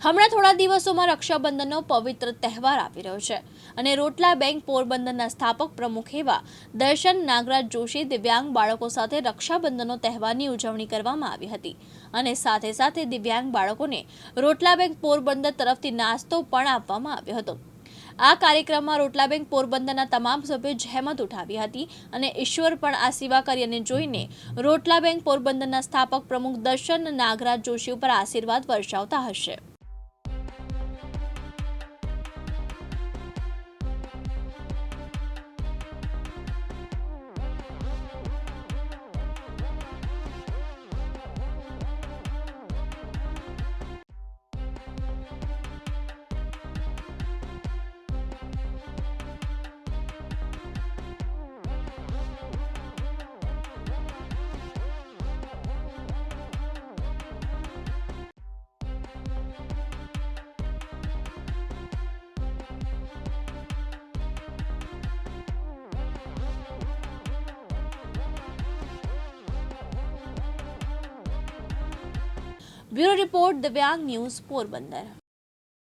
હમણાં થોડા દિવસોમાં રક્ષાબંધનનો પવિત્ર તહેવાર આવી રહ્યો છે અને રોટલા બેંક પોરબંદરના સ્થાપક પ્રમુખ એવા દર્શન નાગરાજ જોશી દિવ્યાંગ બાળકો સાથે રક્ષાબંધનનો તહેવારની ઉજવણી કરવામાં આવી હતી અને સાથે સાથે દિવ્યાંગ બાળકોને રોટલા બેંક પોરબંદર તરફથી નાસ્તો પણ આપવામાં આવ્યો હતો. આ કાર્યક્રમમાં રોટલા બેંક પોરબંદરના તમામ સભ્યો જહેમત ઉઠાવી હતી અને ઈશ્વર પણ આ સેવા કાર્યને જોઈને રોટલા બેંક પોરબંદરના સ્થાપક પ્રમુખ દર્શન નાગરાજ જોશી ઉપર આશીર્વાદ વર્ષાવતા હશે. Bureau report Divyang news Porbandar